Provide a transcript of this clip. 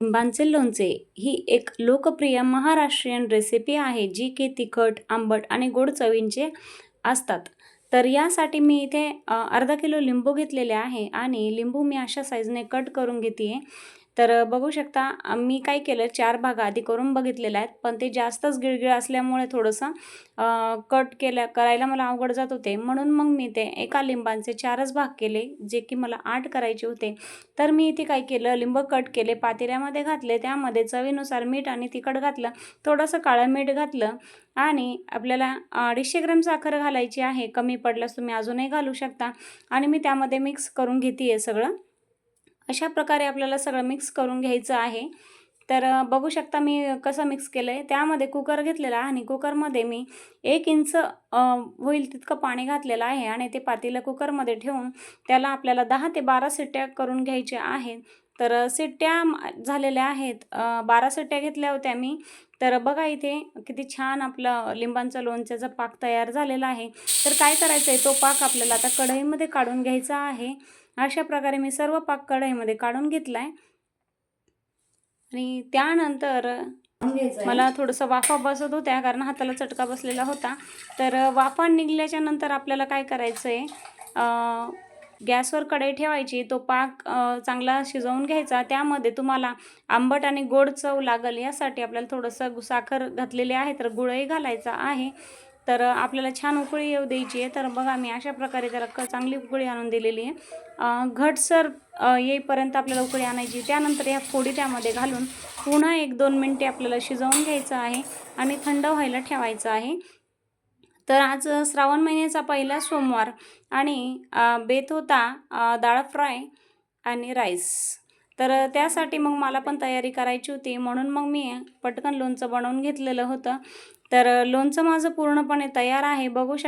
लिंबांचे लोणचे ही एक लोकप्रिय महाराष्ट्रीयन रेसिपी आहे जी की तिखट आंबट आणि गोड चवींचे असतात. तर यासाठी मी इथे अर्धा किलो लिंबू घेतलेले आहे आणि लिंबू मी अशा साईजने कट करून घेते तर बघू शकता मी काय केलं चार भाग आधी करून बघितलेल्या आहेत पण ते जास्तच गिळगिळ असल्यामुळे थोडंसं कट केल्या करायला मला अवघड जात होते. म्हणून मग मी ते एका लिंबांचे चारच भाग केले जे की मला आठ करायचे होते. तर मी इथे काय केलं लिंब कट केले पातेल्यामध्ये घातले त्यामध्ये चवीनुसार मीठ आणि तिखट घातलं थोडंसं काळं मीठ घातलं आणि आपल्याला अडीचशे ग्रॅम साखर घालायची आहे कमी पडल्यास तुम्ही अजूनही घालू शकता आणि मी त्यामध्ये मिक्स करून घेते आहे सगळं. अशा प्रकारे आपल्याला सगळं मिक्स करून घ्यायचं आहे. तर बघू शकता मी कसं मिक्स केलं आहे त्यामध्ये कुकर घेतलेला आणि कुकरमध्ये मी एक इंच होईल तितकं पाणी घातलेलं आहे आणि ते पातेलं कुकरमध्ये ठेवून त्याला आपल्याला दहा ते बारा सिट्ट्या करून घ्यायच्या आहेत. तर सिट्ट्या झालेल्या आहेत. बारा सिट्ट्या घेतल्या होत्या मी. तर बघा इथे किती छान आपलं लिंबांचं लोणच्याचा पाक तयार झालेला आहे. तर काय करायचं आहे तो पाक आपल्याला आता कढईमध्ये काढून घ्यायचा आहे. अशा प्रकारे मी सर्व पाक कढईमध्ये काढून घेतला आहे आणि त्यानंतर मला थोडंसं वाफा बसत होत्या कारण हाताला चटका बसलेला होता. तर वाफा निघल्याच्या नंतर आपल्याला काय करायचं आहे गॅसवर कढई ठेवायची तो पाक चांगला शिजवून घ्यायचा. त्यामध्ये तुम्हाला आंबट आणि गोड चव लागल यासाठी आपल्याला थोडंसं साखर घातलेली आहे तर गुळही घालायचा आहे. तर आपल्याला छान उकळी येऊ द्यायची आहे. तर बघा मी अशा प्रकारे त्याला क चांगली उकळी आणून दिलेली आहे. घटसर येईपर्यंत आपल्याला उकळी आणायची. त्यानंतर या फोडी त्यामध्ये घालून पुन्हा एक दोन मिनटे आपल्याला शिजवून घ्यायचं आहे आणि थंड व्हायला ठेवायचं आहे. तर आज श्रावण महिन्याचा पहिला सोमवार आणि बेत होता डाळ फ्राय आणि राईस. तर त्यासाठी मग मला पण तयारी करायची होती. म्हणून मग मी पटकन लोणचं बनवून घेतलेलं होतं. तर लोणचं माझं पूर्णपणे तयार आहे. बघू शक